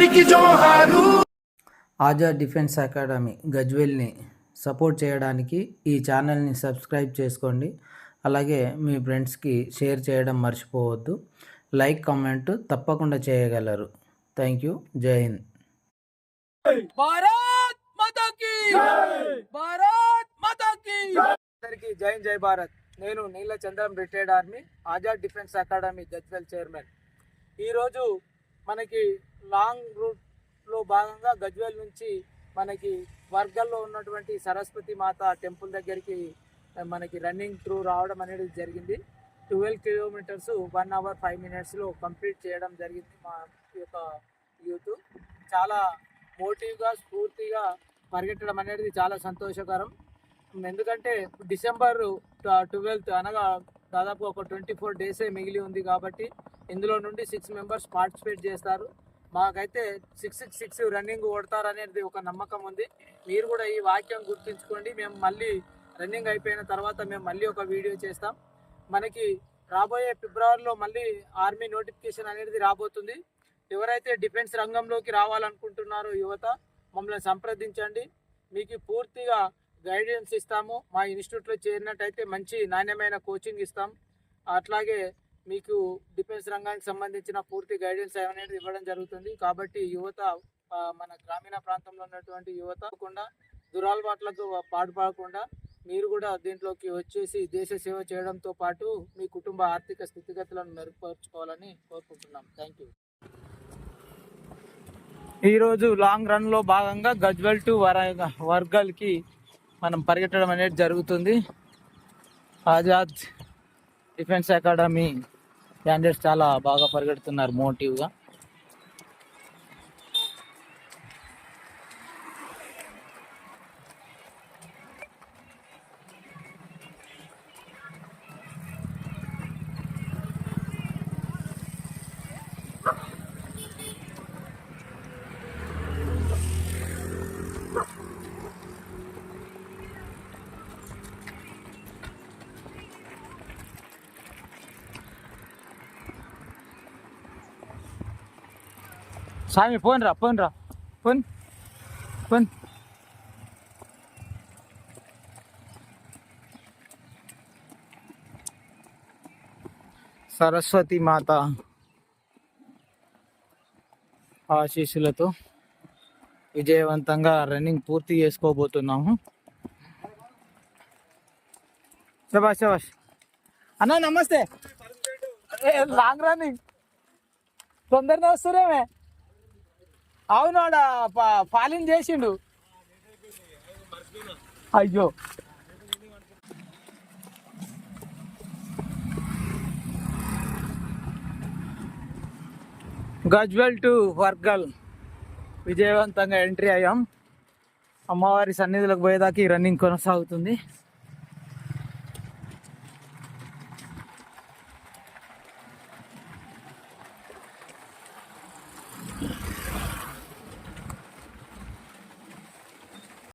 అందరికి జోహారు. Azad defence academy గజ్వెల్ని సపోర్ట్ చేయడానికి ఈ ఛానల్ని సబ్స్క్రైబ్ చేసుకోండి. అలాగే మీ ఫ్రెండ్స్కి షేర్ చేయడం మర్చిపోవద్దు. లైక్ కామెంట్ తప్పకుండా చేయగలరు. Thank you. జై హింద్. భారత్ మాతా కీ భారత్ మాతా కీ అందరికీ జై జై భారత్. నేను Neela Chandram retired army Azad defence academy Gajwel chairman. ఈరోజు మనకి లాంగ్ రూట్లో భాగంగా గజ్వెల్ నుంచి మనకి వర్గల్లో ఉన్నటువంటి సరస్వతి మాత టెంపుల్ దగ్గరికి మనకి రన్నింగ్ త్రూ రావడం అనేది జరిగింది. Twelve kilometres one hour five మినిట్స్లో కంప్లీట్ చేయడం జరిగింది మా యొక్క యూత్ చాలా మోటివ్గా స్ఫూర్తిగా పరిగెట్టడం అనేది చాలా సంతోషకరం. ఎందుకంటే డిసెంబర్ ట్వెల్త్ అనగా దాదాపు ఒక ట్వంటీ ఫోర్ డేసే మిగిలి ఉంది కాబట్టి ఇందులో నుండి సిక్స్ మెంబర్స్ పార్టిసిపేట్ చేస్తారు. మాకైతే సిక్స్ సిక్స్ సిక్స్ రన్నింగ్ కొడతారు అనేది ఒక నమ్మకం ఉంది. మీరు కూడా ఈ వాక్యం గుర్తుంచుకోండి. మేము మళ్ళీ రన్నింగ్ అయిపోయిన తర్వాత మేము మళ్ళీ ఒక వీడియో చేస్తాం. మనకి రాబోయే ఫిబ్రవరిలో మళ్ళీ ఆర్మీ నోటిఫికేషన్ అనేది రాబోతుంది. ఎవరైతే డిఫెన్స్ రంగంలోకి రావాలనుకుంటున్నారో యువత మమ్మల్ని సంప్రదించండి. మీకు పూర్తిగా గైడెన్స్ ఇస్తాము. మా ఇన్స్టిట్యూట్లో చేరినట్టయితే మంచి నాణ్యమైన కోచింగ్ ఇస్తాం. అట్లాగే మీకు డిఫెన్స్ రంగానికి సంబంధించిన పూర్తి గైడెన్స్ అనేది ఇవ్వడం జరుగుతుంది. కాబట్టి యువత మన గ్రామీణ ప్రాంతంలో ఉన్నటువంటి యువత కాకుండా దురాలవాట్లకు పాటుపడకుండా మీరు కూడా దీంట్లోకి వచ్చేసి దేశ సేవ చేయడంతో పాటు మీ కుటుంబ ఆర్థిక స్థితిగతులను మెరుగుపరుచుకోవాలని కోరుకుంటున్నాం. థ్యాంక్ యూ ఈరోజు లాంగ్ రన్లో భాగంగా గజ్వెల్ టు వర వర్గల్కి మనం పరిగెట్టడం అనేది జరుగుతుంది. ఆజాద్ డిఫెన్స్ అకాడమీ క్యాండిడేట్స్ చాలా బాగా పరిగెడుతున్నారు మోటివ్గా. స్వామి పోన్ రా పోన్ రా పోన్ పోన్ సరస్వతి మాత ఆశీస్సులతో విజయవంతంగా రన్నింగ్ పూర్తి చేసుకోబోతున్నాము శబాష్ శబాష్ అన్న నమస్తే ఏ, లాంగ్ రన్నింగ్ తొందరగా వస్తురేమే అవునాడ? ఫాలిన్ చేసిండు. అయ్యో. గజ్వెల్ టు వర్గల్. విజయవంతంగా ఎంట్రీ అయ్యాం. అమ్మవారి సన్నిధిలోకి పోయేదాకా ఈ రన్నింగ్ కొనసాగుతుంది.